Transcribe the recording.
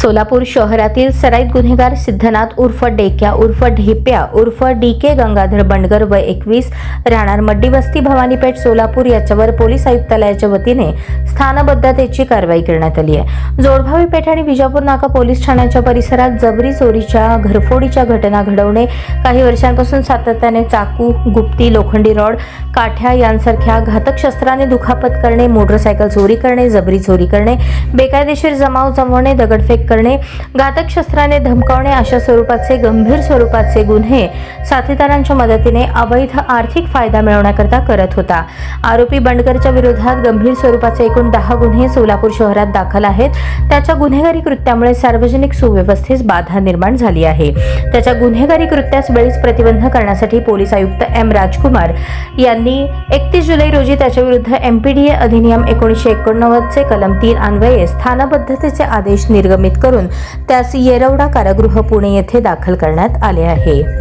सोलापूर शहरातील सराईत गुन्हेगार सिद्धनाथ उर्फ डेक्या उर्फ ढेप्या उर्फ डी के गंगाधर बंडगर व एकवीस राहणार मड्डी वस्ती भवानीपेठ सोलापूर याच्यावर पोलीस आयुक्तालयाच्या वतीने स्थानबद्धतेची कारवाई करण्यात आली आहे. जोडभावी पेठ आणि विजापूर नाका पोलीस ठाण्याच्या परिसरात जबरी चोरीच्या घरफोडीच्या घटना घडवणे काही वर्षांपासून सातत्याने चाकू गुप्ती लोखंडी रॉड काठ्या यांसारख्या घातक शस्त्राने दुखापत करणे मोटरसायकल चोरी करणे जबरी चोरी करणे बेकायदेशीर जमाव जमवणे दगडफेक करणे घातक शस्त्राने धमकावणे अशा स्वरूपाचे गंभीर स्वरूपाचे गुन्हे साथीदारांच्या मदतीने अवैध आर्थिक फायदा मिळवण्याकरता करत होता. आरोपी बंडकरच्या विरोधात गंभीर स्वरूपाचे एकूण एकूण दहा गुन्हे सोलापूर शहरात दाखल आहेत. त्याच्या गुन्हेगारी कृत्यामुळे सार्वजनिक सुव्यवस्थेस बाधा निर्माण झाली आहे. त्याच्या गुन्हेगारी कृत्यास वेळीच प्रतिबंध करण्यासाठी पोलीस आयुक्त एम राजकुमार यांनी एकतीस जुलै रोजी त्याच्याविरुद्ध एमपीडीए अधिनियम एकोणीसशे एकोणनव्वदचे कलम तीन अन्वये स्थानबद्धतेचे आदेश निर्गमित करून त्यास येरवडा कारागृह पुणे येथे दाखल करण्यात आले आहे.